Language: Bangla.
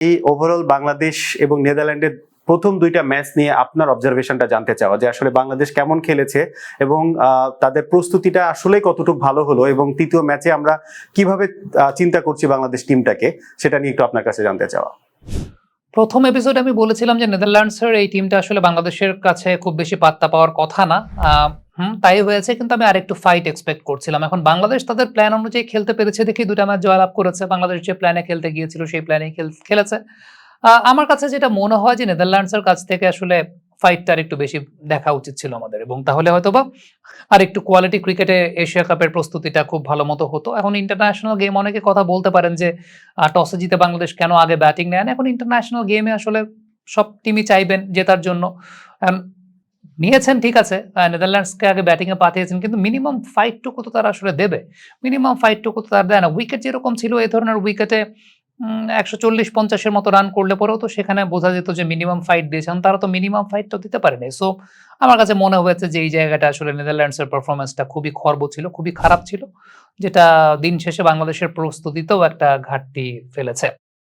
এই ওভারঅল বাংলাদেশ এবং নেদারল্যান্ডের প্রথম দুইটা ম্যাচ নিয়ে আপনার অবজারভেশনটা জানতে চাওয়া যে আসলে বাংলাদেশ কেমন খেলেছে এবং তাদের প্রস্তুতিটা আসলে কতটুকু ভালো হলো এবং তৃতীয় ম্যাচে আমরা কীভাবে চিন্তা করছি বাংলাদেশ টিমটাকে সেটা নিয়ে একটু আপনার কাছে জানতে চাওয়া। প্রথম এপিসোডে আমি বলেছিলাম যে নেদারল্যান্ডসের এই টিমটা আসলে বাংলাদেশের কাছে খুব বেশি পাত্তা পাওয়ার কথা না। হুম, তাই হয়েছে, কিন্তু আমি আরেকটু ফাইট এক্সপেক্ট করছিলাম। এখন বাংলাদেশ তাদের প্ল্যান অনুযায়ী খেলতে পেরেছে, দেখি দুটা ম্যাচ জয়লাভ করেছে। বাংলাদেশ যে প্ল্যানে খেলতে গিয়েছিল, সেই প্ল্যানে খেলেছে। আমার কাছে যেটা মনে হয় যে নেদারল্যান্ডসের কাছ থেকে আসলে ফাইটটা একটু বেশি দেখা উচিত ছিল আমাদের। এবং তাহলে হয়তোবা আর একটু কোয়ালিটি ক্রিকেটে এশিয়া কাপের প্রস্তুতিটা খুব ভালো মতো হতো। এখন ইন্টারন্যাশনাল গেম অনেকে কথা বলতে পারেন যে টসে জিতে বাংলাদেশ কেন আগে ব্যাটিং নেন এখন ইন্টারন্যাশনাল গেমে আসলে সব টিমই চাইবেন জেতার জন্য। নিয়েছেন, ঠিক আছে। নেদারল্যান্ডসকে আগে ব্যাটিংয়ে পাঠিয়েছেন, কিন্তু মিনিমাম ফাইটটুকু তো তারা আসলে দেবে? মিনিমাম ফাইটটুকু তো তারা দেয় না। উইকেট যেরকম ছিল, এই ধরনের উইকেটে একশো চল্লিশ পঞ্চাশের মতো রান করলে পরেও তো সেখানে বোঝা যেত যে মিনিমাম ফাইট দিয়েছেন, তারা তো মিনিমাম ফাইট তো দিতে পারেনি। সো আমার কাছে মনে হয়েছে যে এই জায়গাটা আসলে নেদারল্যান্ডসের পারফরমেন্সটা খুবই খর্ব ছিল, খুবই খারাপ ছিল, যেটা দিন শেষে বাংলাদেশের প্রস্তুতিতেও একটা ঘাটতি ফেলেছে।